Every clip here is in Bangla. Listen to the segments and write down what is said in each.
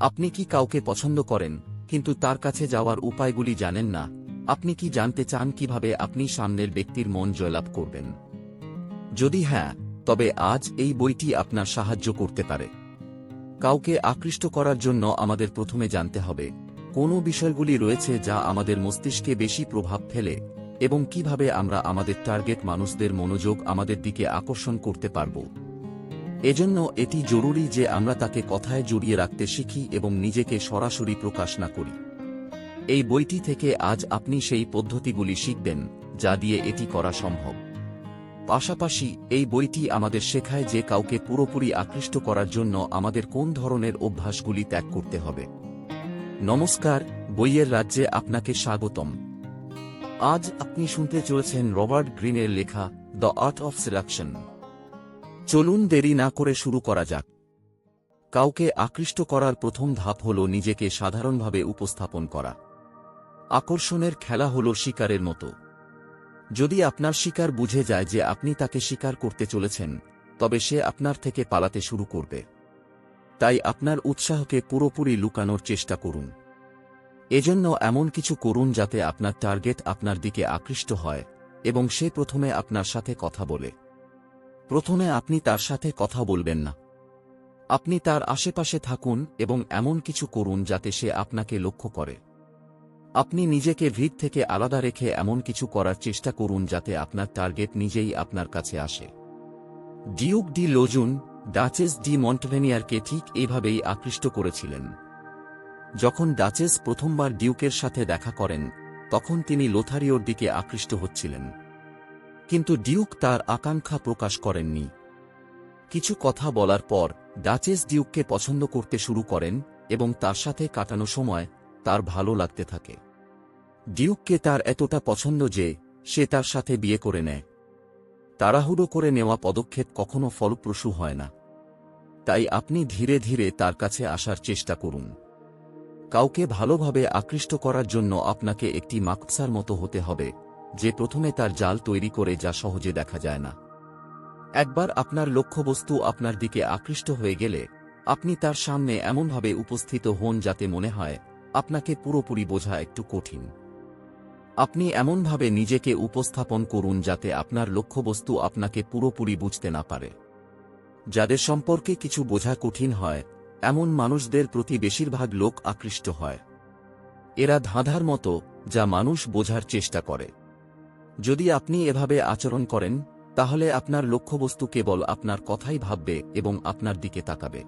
আপনি কি কাউকে পছন্দ করেন, কিন্তু তার কাছে যাওয়ার উপায়গুলি জানেন না, আপনি কি জানতে চান কীভাবে আপনি সামনের ব্যক্তির মন জয়লাভ করবেন? যদি হ্যাঁ তবে আজ এই বইটি আপনার সাহায্য করতে পারে। কাউকে আকৃষ্ট করার জন্য আমাদের প্রথমে জানতে হবে, কোন বিষয়গুলি রয়েছে যা আমাদের মস্তিষ্কে বেশি প্রভাব ফেলে, এবং কীভাবে আমরা আমাদের টার্গেট মানুষদের মনোযোগ আমাদের দিকে আকর্ষণ করতে পারব। এজন্য এটি জরুরি যে আমরা তাকে কথায় জড়িয়ে রাখতে শিখি এবং নিজেকে সরাসরি প্রকাশ না করি। এই বইটি থেকে আজ আপনি সেই পদ্ধতিগুলি শিখবেন, যা দিয়ে এটি করা সম্ভব। পাশাপাশি, এই বইটি আমাদের শেখায় যে কাউকে পুরোপুরি আকৃষ্ট করার জন্য আমাদের কোন ধরনের অভ্যাসগুলি ত্যাগ করতে হবে। নমস্কার, বইয়ের রাজ্যে আপনাকে স্বাগতম। আজ আপনি শুনতে চলেছেন রবার্ট গ্রিনের লেখা দ্য আর্ট অফ সিলেকশন। চলুন দেরি না করে শুরু করা যাক। কাউকে আকৃষ্ট করার প্রথম ধাপ হল নিজেকে সাধারণভাবে উপস্থাপন করা। আকর্ষণের খেলা হল শিকারের মতো। যদি আপনার শিকার বুঝে যায় যে আপনি তাকে শিকার করতে চলেছেন, তবে সে আপনার থেকে পালাতে শুরু করবে। তাই আপনার উৎসাহকে পুরোপুরি লুকানোর চেষ্টা করুন। এজন্য এমন কিছু করুন যাতে আপনার টার্গেট আপনার দিকে আকৃষ্ট হয় এবং সে প্রথমে আপনার সাথে কথা বলে। প্রথমে আপনি তার সাথে কথা বলবেন না। আপনি তার আশেপাশে থাকুন এবং এমন কিছু করুন যাতে সে আপনাকে লক্ষ্য করে। আপনি নিজেকে ভিড় থেকে আলাদা রেখে এমন কিছু করার চেষ্টা করুন যাতে আপনার টার্গেট নিজেই আপনার কাছে আসে। Duke de Lauzun, duchess de মন্টভেনিয়ারকে ঠিক এইভাবেই আকৃষ্ট করেছিলেন। যখন ডাচেস প্রথমবার ডিউকের সাথে দেখা করেন, তখন তিনি লোথারিওর দিকে আকৃষ্ট হচ্ছিলেন। কিন্তু ডিউক তার আকাঙ্ক্ষা প্রকাশ করেননি। কিছু কথা বলার পর, ডাচেস ডিউককে পছন্দ করতে শুরু করেন এবং তার সাথে কাটানো সময় তার ভালো লাগতে থাকে। ডিউককে তার এতটা পছন্দ যে, সে তার সাথে বিয়ে করে নেয়। তাড়াহুড়ো করে নেওয়া পদক্ষেপ কখনো ফলপ্রসূ হয় না। তাই আপনি ধীরে ধীরে তার কাছে আসার চেষ্টা করুন। কাউকে ভালোভাবে আকৃষ্ট করার জন্য আপনাকে একটি মাকসার মতো হতে হবে। যে প্রথমে তার জাল তৈরি করে যা সহজে দেখা যায় না। একবার আপনার লক্ষ্যবস্তু আপনার দিকে আকৃষ্ট হয়ে গেলে, আপনি তার সামনে এমনভাবে উপস্থিত হন যাতে মনে হয়, আপনাকে পুরোপুরি বোঝা একটু কঠিন। আপনি এমনভাবে নিজেকে উপস্থাপন করুন যাতে আপনার লক্ষ্যবস্তু আপনাকে পুরোপুরি বুঝতে না পারে। যাদের সম্পর্কে কিছু বোঝা কঠিন হয়, এমন মানুষদের প্রতি বেশিরভাগ লোক আকৃষ্ট হয়। এরা ধাঁধার মতো, যা মানুষ বোঝার চেষ্টা করে। যদি আপনি এভাবে আচরণ করেন, তাহলে আপনার লক্ষ্যবস্তু কেবল আপনার কথাই ভাববে এবং আপনার দিকে তাকাবে।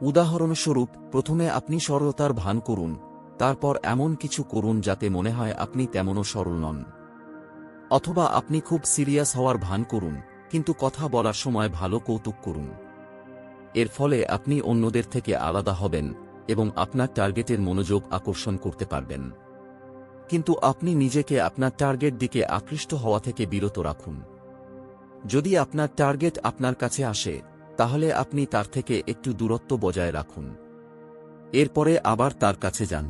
উদাহরণস্বরূপ, প্রথমে আপনি সরলতার ভান করুন, তারপর এমন কিছু করুন যাতে মনে হয় আপনি তেমনও সরল নন। অথবা আপনি খুব সিরিয়াস হওয়ার ভান করুন, কিন্তু কথা বলার সময় ভালো কৌতুক করুন। এর ফলে আপনি অন্যদের থেকে আলাদা হবেন এবং আপনার টার্গেটের মনোযোগ আকর্ষণ করতে পারবেন। কিন্তু আপনি নিজেকে আপনার টার্গেট দিকে আকৃষ্ট হওয়া থেকে বিরত রাখুন। যদি আপনার টার্গেট আপনার কাছে আসে, তাহলে আপনি তার থেকে একটু দূরত্ব বজায় রাখুন। এরপরে আবার তার কাছে যান।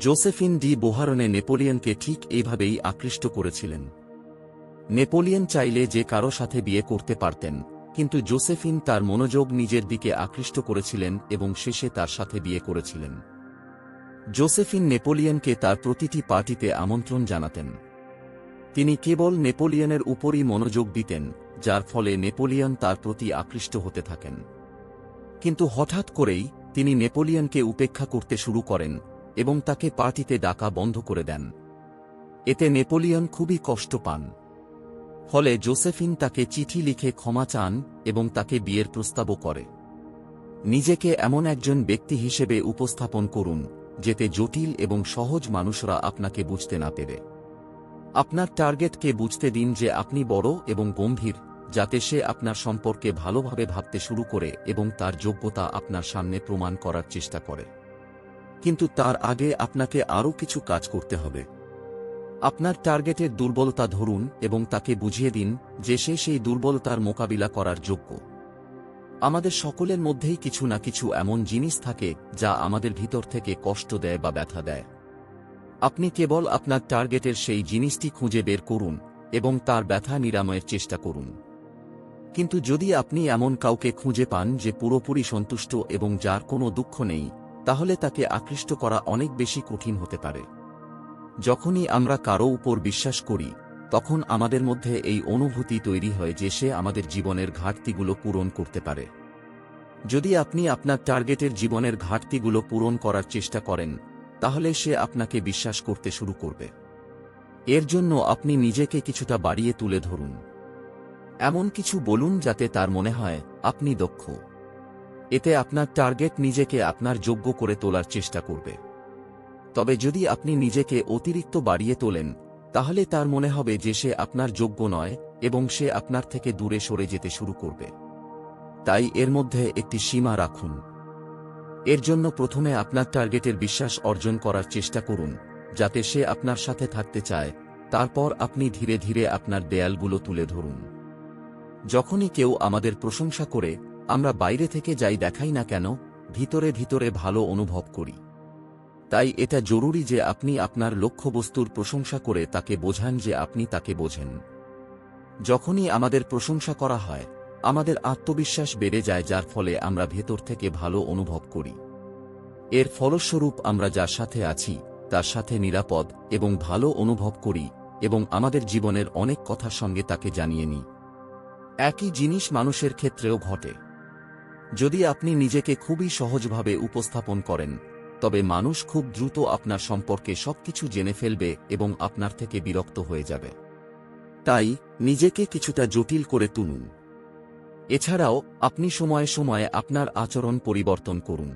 জোসেফিন ডি বোহারনে নেপোলিয়নকে ঠিক এইভাবেই আকৃষ্ট করেছিলেন। নেপোলিয়ন চাইলে যে কারও সাথে বিয়ে করতে পারতেন, কিন্তু জোসেফিন তার মনোযোগ নিজের দিকে আকৃষ্ট করেছিলেন এবং শেষে তার সাথে বিয়ে করেছিলেন। জোসেফিন নেপোলিয়নকে তার প্রতিটি পার্টিতে আমন্ত্রণ জানাতেন। তিনি কেবল নেপোলিয়নের উপরই মনোযোগ দিতেন, যার ফলে নেপোলিয়ন তার প্রতি আকৃষ্ট হতে থাকেন। কিন্তু হঠাৎ করেই তিনি নেপোলিয়নকে উপেক্ষা করতে শুরু করেন এবং তাকে পার্টিতে ডাকা বন্ধ করে দেন। এতে নেপোলিয়ন খুবই কষ্ট পান। ফলে জোসেফিন তাকে চিঠি লিখে ক্ষমা চান এবং তাকে বিয়ের প্রস্তাবও করে। নিজেকে এমন একজন ব্যক্তি হিসেবে উপস্থাপন করুন যেতে জটিল এবং সহজ মানুষরা আপনাকে বুঝতে না পেরে। আপনার টার্গেটকে বুঝতে দিন যে আপনি বড় এবং গম্ভীর, যাতে সে আপনার সম্পর্কে ভালোভাবে ভাবতে শুরু করে এবং তার যোগ্যতা আপনার সামনে প্রমাণ করার চেষ্টা করে। কিন্তু তার আগে আপনাকে আরও কিছু কাজ করতে হবে। আপনার টার্গেটের দুর্বলতা ধরুন এবং তাকে বুঝিয়ে দিন যে সে সেই দুর্বলতার মোকাবিলা করার যোগ্য। আমাদের সকলের মধ্যেই কিছু না কিছু এমন জিনিস থাকে যা আমাদের ভিতর থেকে কষ্ট দেয় বা ব্যথা দেয়। আপনি কেবল আপনার টার্গেটের সেই জিনিসটি খুঁজে বের করুন এবং তার ব্যথা নিরাময়ের চেষ্টা করুন। কিন্তু যদি আপনি এমন কাউকে খুঁজে পান যে পুরোপুরি সন্তুষ্ট এবং যার কোনো দুঃখ নেই, তাহলে তাকে আকৃষ্ট করা অনেক বেশি কঠিন হতে পারে। যখনই আমরা কারও উপর বিশ্বাস করি তখন আমাদের মধ্যে এই অনুভূতি তৈরি হয় যে সে আমাদের জীবনের ঘাটতিগুলো পূরণ করতে পারে। যদি আপনি আপনার টার্গেটের জীবনের ঘাটতিগুলো পূরণ করার চেষ্টা করেন, তাহলে সে আপনাকে বিশ্বাস করতে শুরু করবে। এর জন্য আপনি নিজেকে কিছুটা বাড়িয়ে তুলে ধরুন। এমন কিছু বলুন যাতে তার মনে হয়, আপনি দক্ষ। এতে আপনার টার্গেট নিজেকে আপনার যোগ্য করে তোলার চেষ্টা করবে। তবে যদি আপনি নিজেকে অতিরিক্ত বাড়িয়ে তোলেন তাহলে তার মনে হবে যে সে আপনার যোগ্য নয় এবং সে আপনার থেকে দূরে সরে যেতে শুরু করবে। তাই এর মধ্যে একটি সীমা রাখুন। এর জন্য প্রথমে আপনার টার্গেটের বিশ্বাস অর্জন করার চেষ্টা করুন, যাতে সে আপনার সাথে থাকতে চায়। তারপর আপনি ধীরে ধীরে আপনার দেয়ালগুলো তুলে ধরুন। যখনই কেউ আমাদের প্রশংসা করে, আমরা বাইরে থেকে যাই দেখাই না কেন, ভিতরে ভিতরে ভালো অনুভব করি। তাই এটা জরুরি যে আপনি আপনার লক্ষ্যবস্তুর প্রশংসা করে তাকে বোঝান যে আপনি তাকে বোঝেন। যখনই আমাদের প্রশংসা করা হয়, আমাদের আত্মবিশ্বাস বেড়ে যায় যার ফলে আমরা ভেতর থেকে ভালো অনুভব করি। এর ফলস্বরূপ আমরা যার সাথে আছি, তার সাথে নিরাপদ এবং ভালো অনুভব করি এবং আমাদের জীবনের অনেক কথার সঙ্গে তাকে জানিয়ে নিই। একই জিনিস মানুষের ক্ষেত্রেও ঘটে। যদি আপনি নিজেকে খুবই সহজভাবে উপস্থাপন করেন তবে মানুষ খুব দ্রুত আপনার সম্পর্কে সবকিছু জেনে ফেলবে এবং আপনার থেকে বিরক্ত হয়ে যাবে। তাই, নিজেকে কিছুটা জটিল করে তুলুন। এছাড়াও, আপনি সময়ে সময়ে আপনার আচরণ পরিবর্তন করুন।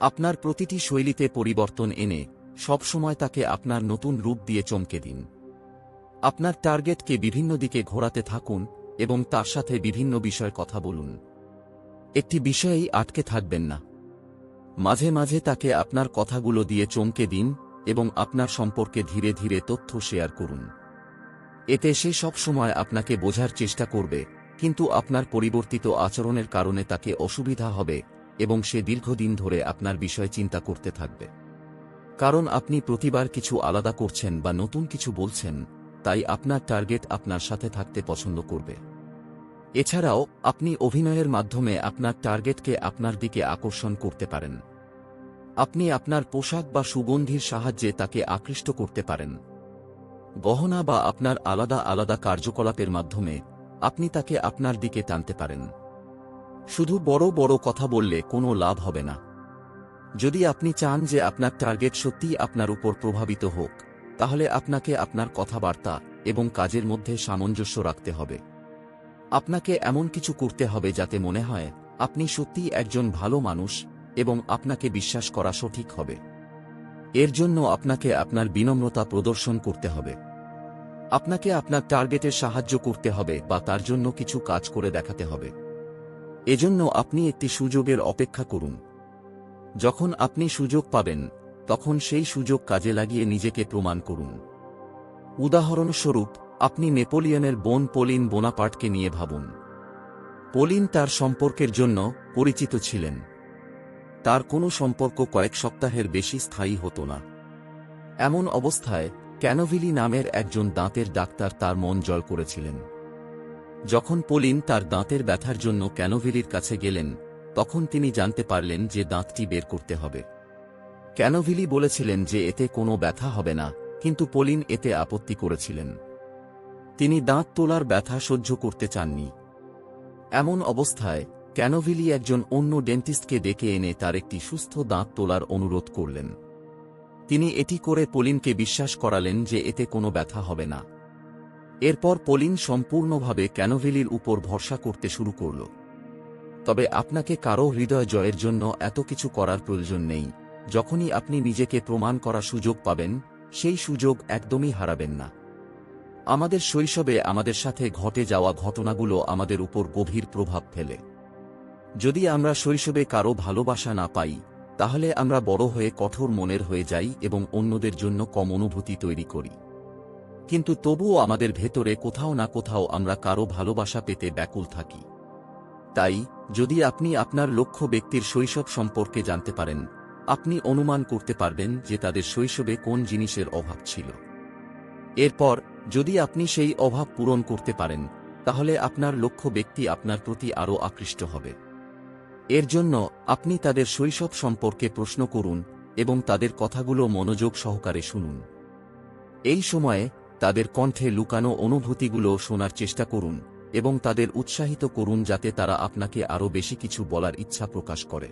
আপনার প্রতিটি শৈলীতে পরিবর্তন এনে সবসময় তাকে আপনার নতুন রূপ দিয়ে চমকে দিন। আপনার টার্গেটকে বিভিন্ন দিকে ঘোরাতে থাকুন এবং তার সাথে বিভিন্ন বিষয় কথা বলুন। একটি বিষয়েই আটকে থাকবেন না। মাঝে মাঝে তাকে আপনার কথাগুলো দিয়ে চমকে দিন এবং আপনার সম্পর্কে ধীরে ধীরে তথ্য শেয়ার করুন। এতে সে সব সময় আপনাকে বোঝার চেষ্টা করবে, কিন্তু আপনার পরিবর্তিত আচরণের কারণে তাকে অসুবিধা হবে এবং সে দীর্ঘদিন ধরে আপনার বিষয় চিন্তা করতে থাকবে। কারণ আপনি প্রতিবার কিছু আলাদা করছেন বা নতুন কিছু বলছেন, তাই আপনার টার্গেট আপনার সাথে থাকতে পছন্দ করবে। এছাড়াও, আপনি অভিনয়ের মাধ্যমে আপনার টার্গেটকে আপনার দিকে আকর্ষণ করতে পারেন। আপনি আপনার পোশাক বা সুগন্ধির সাহায্যে তাকে আকৃষ্ট করতে পারেন। গহনা বা আপনার আলাদা আলাদা কার্যকলাপের মাধ্যমে আপনি তাকে আপনার দিকে টানতে পারেন। শুধু বড় বড় কথা বললে কোনো লাভ হবে না। যদি আপনি চান যে আপনার টার্গেট সত্যিই আপনার উপর প্রভাবিত হোক, তাহলে আপনাকে আপনার কথাবার্তা এবং কাজের মধ্যে সামঞ্জস্য রাখতে হবে। আপনাকে এমন কিছু করতে হবে যাতে মনে হয়, আপনি সত্যিই একজন ভালো মানুষ এবং আপনাকে বিশ্বাস করা সঠিক হবে। এর জন্য আপনাকে আপনার বিনম্রতা প্রদর্শন করতে হবে। আপনাকে আপনার টার্গেটের সাহায্য করতে হবে বা তার জন্য কিছু কাজ করে দেখাতে হবে। এজন্য আপনি একটি সুযোগের অপেক্ষা করুন। যখন আপনি সুযোগ পাবেন, তখন সেই সুযোগ কাজে লাগিয়ে নিজেকে প্রমাণ করুন। উদাহরণস্বরূপ আপনি নেপোলিয়নের বোন পোলিন বোনাপার্টকে নিয়ে ভাবুন। পোলিন তার সম্পর্কের জন্য পরিচিত ছিলেন। তার কোনো সম্পর্ক কয়েক সপ্তাহের বেশি স্থায়ী হতো না। এমন অবস্থায় ক্যানোভিলি নামের একজন দাঁতের ডাক্তার তার মন জল করেছিলেন। যখন পোলিন তার দাঁতের ব্যথার জন্য ক্যানোভিলির কাছে গেলেন, তখন তিনি জানতে পারলেন যে দাঁতটি বের করতে হবে। ক্যানোভিলি বলেছিলেন যে এতে কোনো ব্যথা হবে না, কিন্তু পোলিন এতে আপত্তি করেছিলেন। তিনি দাঁত তোলার ব্যথা সহ্য করতে চাননি। এমন অবস্থায় ক্যানোভিলি একজন অন্য ডেন্টিস্টকে ডেকে এনে তার একটি সুস্থ দাঁত তোলার অনুরোধ করলেন। তিনি এটি করে পলিনকে বিশ্বাস করালেন যে এতে কোনো ব্যথা হবে না। এরপর পলিন সম্পূর্ণভাবে ক্যানোভিলির উপর ভরসা করতে শুরু করল। তবে আপনাকে কারও হৃদয় জয়ের জন্য এত কিছু করার প্রয়োজন নেই। যখনই আপনি নিজেকে প্রমাণ করার সুযোগ পাবেন, সেই সুযোগ একদমই হারাবেন না। আমাদের শৈশবে আমাদের সাথে ঘটে যাওয়া ঘটনাগুলো আমাদের উপর গভীর প্রভাব ফেলে। যদি আমরা শৈশবে কারও ভালোবাসা না পাই, তাহলে আমরা বড় হয়ে কঠোর মনের হয়ে যাই এবং অন্যদের জন্য কম অনুভূতি তৈরি করি। কিন্তু তবুও আমাদের ভেতরে কোথাও না কোথাও আমরা কারও ভালোবাসা পেতে ব্যাকুল থাকি। তাই, যদি আপনি আপনার লক্ষ্য ব্যক্তির শৈশব সম্পর্কে জানতে পারেন, আপনি অনুমান করতে পারবেন যে তাদের শৈশবে কোন জিনিসের অভাব ছিল। এরপর যদি আপনি সেই অভাব পূরণ করতে পারেন, তাহলে আপনার লক্ষ্য ব্যক্তি আপনার প্রতি আরও আকৃষ্ট হবে। এর জন্য আপনি তাদের শৈশব সম্পর্কে প্রশ্ন করুন এবং তাদের কথাগুলো মনোযোগ সহকারে শুনুন। এই সময়ে তাদের কণ্ঠে লুকানো অনুভূতিগুলো শোনার চেষ্টা করুন এবং তাদের উৎসাহিত করুন যাতে তারা আপনাকে আরও বেশি কিছু বলার ইচ্ছা প্রকাশ করে।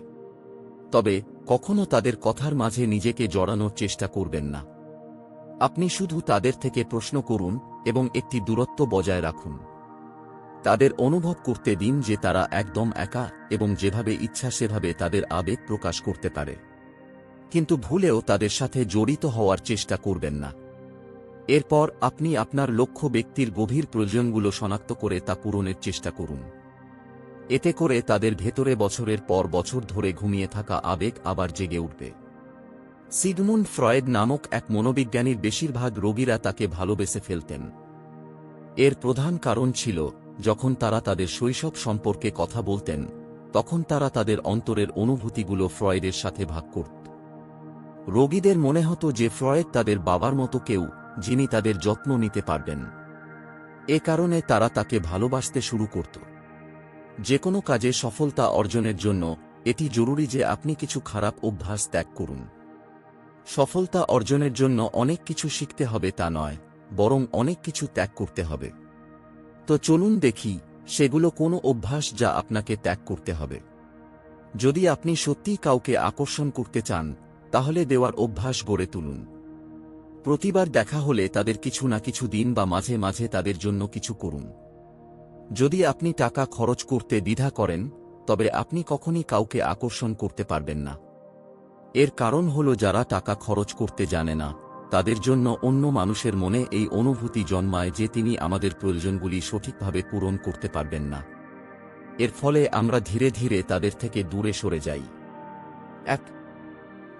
তবে কখনো তাদের কথার মাঝে নিজেকে জড়ানোর চেষ্টা করবেন না। আপনি শুধু তাদের থেকে প্রশ্ন করুন এবং একটি দূরত্ব বজায় রাখুন। তাদের অনুভব করতে দিন যে তারা একদম একা এবং যেভাবে ইচ্ছা সেভাবে তাদের আবেগ প্রকাশ করতে পারে। কিন্তু ভুলেও তাদের সাথে জড়িত হওয়ার চেষ্টা করবেন না। এরপর আপনি আপনার লক্ষ্য ব্যক্তির গভীর প্রয়োজনগুলো শনাক্ত করে তা পূরণের চেষ্টা করুন। এতে করে তাদের ভেতরে বছরের পর বছর ধরে ঘুমিয়ে থাকা আবেগ আবার জেগে উঠবে। সিগমুন্ড ফ্রয়েড নামক এক মনোবিজ্ঞানীর বেশিরভাগ রোগীরা তাকে ভালোবেসে ফেলতেন। এর প্রধান কারণ ছিল, যখন তারা তাদের শৈশব সম্পর্কে কথা বলতেন, তখন তারা তাদের অন্তরের অনুভূতিগুলো ফ্রয়েডের সাথে ভাগ করত। রোগীদের মনে হতো যে ফ্রয়েড তাদের বাবার মতো কেউ, যিনি তাদের যত্ন নিতে পারবেন। এ কারণে তারা তাকে ভালোবাসতে শুরু করত। যে কোনো কাজে সফলতা অর্জনের জন্য, এটি জরুরি যে আপনি কিছু খারাপ অভ্যাস ত্যাগ করুন। সফলতা অর্জনের জন্য অনেক কিছু শিখতে হবে তা নয়, বরং অনেক কিছু ত্যাগ করতে হবে। তো চলুন দেখি, সেগুলো কোনো অভ্যাস যা আপনাকে ত্যাগ করতে হবে। যদি আপনি সত্যিই কাউকে আকর্ষণ করতে চান, তাহলে দেওয়ার অভ্যাস গড়ে তুলুন। প্রতিবার দেখা হলে তাদের কিছু না কিছু দিন বা মাঝে মাঝে তাদের জন্য কিছু করুন। যদি আপনি টাকা খরচ করতে দ্বিধা করেন, তবে আপনি কখনই কাউকে আকর্ষণ করতে পারবেন না। এর কারণ হল যারা টাকা খরচ করতে জানে না। তাদের জন্য অন্য মানুষের মনে এই অনুভূতি জন্মায় যে তিনি আমাদের প্রয়োজনগুলি সঠিকভাবে পূরণ করতে পারবেন না। এর ফলে আমরা ধীরে ধীরে তাদের থেকে দূরে সরে যাই। এক,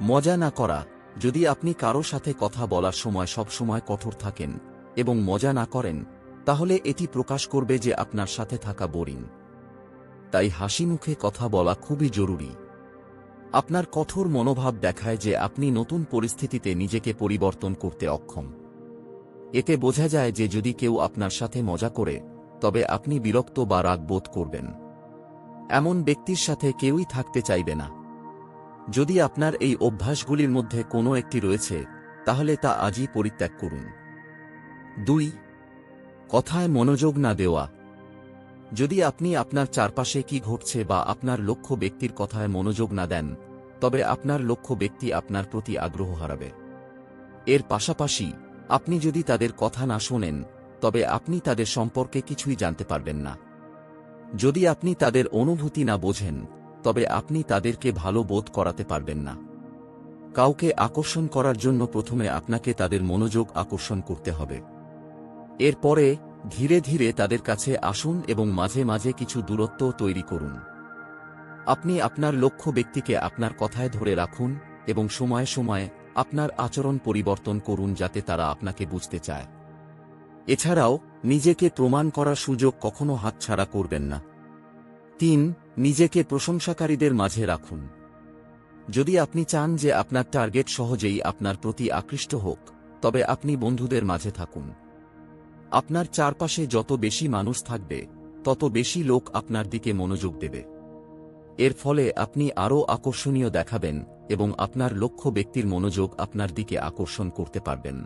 মজা না করা। যদি আপনি কারও সাথে কথা বলার সময় সবসময় কঠোর থাকেন এবং মজা না করেন, তাহলে এটি প্রকাশ করবে যে আপনার সাথে থাকা বোরিং। তাই হাসি মুখে কথা বলা খুবই জরুরি। আপনার কঠোর মনোভাব দেখায় যে আপনি নতুন পরিস্থিতিতে নিজেকে পরিবর্তন করতে অক্ষম। এতে বোঝা যায় যে যদি কেউ আপনার সাথে মজা করে, তবে আপনি বিরক্ত বা রাগ বোধ করবেন। এমন ব্যক্তির সাথে কেউই থাকতে চাইবে না। যদি আপনার এই অভ্যাসগুলির মধ্যে কোনো একটি রয়েছে, তাহলে তা আজই পরিত্যাগ করুন। দুই, কথায় মনোযোগ না দেওয়া। যদি আপনি আপনার চারপাশে কি ঘটছে বা আপনার লক্ষ্য ব্যক্তির কথায় মনোযোগ না দেন, তবে আপনার লক্ষ্য ব্যক্তি আপনার প্রতি আগ্রহ হারাবে। এর পাশাপাশি, আপনি যদি তাদের কথা না শোনেন, তবে আপনি তাদের সম্পর্কে কিছুই জানতে পারবেন না। যদি আপনি তাদের অনুভূতি না বোঝেন, তবে আপনি তাদেরকে ভালো বোধ করাতে পারবেন না। কাউকে আকর্ষণ করার জন্য প্রথমে আপনাকে তাদের মনোযোগ আকর্ষণ করতে হবে। এরপরে ধীরে ধীরে তাদের কাছে আসুন এবং মাঝে মাঝে কিছু দূরত্ব তৈরি করুন। আপনি আপনার লক্ষ্য ব্যক্তিকে আপনার কথায় ধরে রাখুন এবং সময়ে সময়ে আপনার আচরণ পরিবর্তন করুন যাতে তারা আপনাকে বুঝতে চায়। এছাড়াও, নিজেকে প্রমাণ করার সুযোগ কখনো হাতছাড়া করবেন না। তিন, নিজেকে প্রশংসাকারীদের মাঝে রাখুন। যদি আপনি চান যে আপনার টার্গেট সহজেই আপনার প্রতি আকৃষ্ট হোক, তবে আপনি বন্ধুদের মাঝে থাকুন। আপনার চারপাশে যত বেশি মানুষ থাকবে, তত বেশি লোক আপনার দিকে মনোযোগ দেবে। এর ফলে আপনি আরও আকর্ষণীয় দেখাবেন এবং আপনার লক্ষ্য ব্যক্তির মনোযোগ আপনার দিকে আকর্ষণ করতে পারবেন।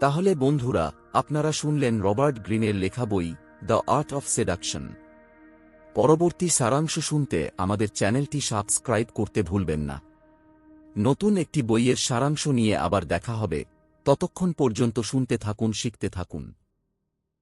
তাহলে বন্ধুরা, আপনারা শুনলেন রবার্ট গ্রিনের লেখা বই, দ্য আর্ট অফ সেডাকশন। পরবর্তী সারাংশ শুনতে আমাদের চ্যানেলটি সাবস্ক্রাইব করতে ভুলবেন না। নতুন একটি বইয়ের সারাংশ নিয়ে আবার দেখা হবে। ততক্ষণ পর্যন্ত শুনতে থাকুন শিখতে থাকুন।